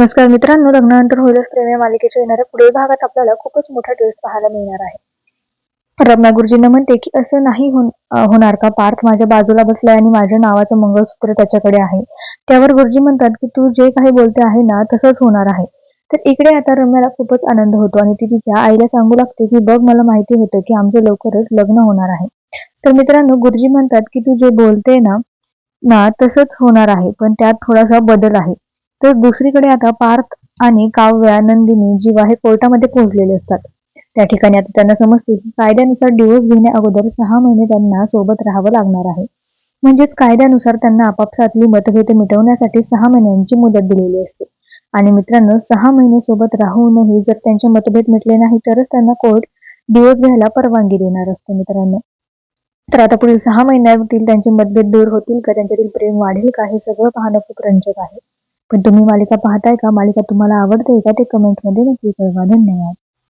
नमस्कार मित्रांनो लग्नानंतर होईलच प्रेम या मालिकेच्या येणाऱ्या पुढील भागात आपल्याला खूपच मोठा ट्विस्ट पाहायला मिळणार आहे. रम्या गुरुजींना म्हणते की असं नाही होणार का? पार्थ माझ्या बाजूला बसलाय आणि माझ्या नावाचं मंगळसूत्र त्याच्याकडे आहे. त्यावर गुरुजी म्हणतात की तू जे काही बोलते आहे ना तसंच होणार आहे. तर इकडे आता रम्याला खूपच आनंद होतो आणि ती तिच्या आईला सांगू लागते की बघ मला माहिती होतं की आमचं लवकरच लग्न होणार आहे. तर मित्रांनो गुरुजी म्हणतात की तू जे बोलते ना ना तसंच होणार आहे पण त्यात थोडासा बदल आहे. तर दुसरीकडे आता पार्थ आणि काव्या नंदिनी जीवा हे कोर्टामध्ये पोहोचलेले असतात. त्या ठिकाणी आता त्यांना समजते की कायद्यानुसार डिवोर्स घेण्या अगोदर सहा महिने त्यांना सोबत राहावं लागणार आहे. म्हणजेच कायद्यानुसार त्यांना आपापसातली मतभेद मिटवण्यासाठी सहा महिन्यांची मुदत दिलेली असते. आणि मित्रांनो सहा महिने सोबत राहूनही जर त्यांचे मतभेद मिटले नाही तरच त्यांना कोर्ट डिवोर्स घ्यायला परवानगी देणार असते मित्रांनो. तर आता पुढील सहा महिन्यातील त्यांचे मतभेद दूर होतील का? त्यांच्यातील प्रेम वाढेल का? हे सगळं पाहणं खूप रंजक आहे. पण तुम्ही मालिका पाहताय का? मालिका तुम्हाला आवडते का? ते कमेंटमध्ये नक्की कळवा. धन्यवाद.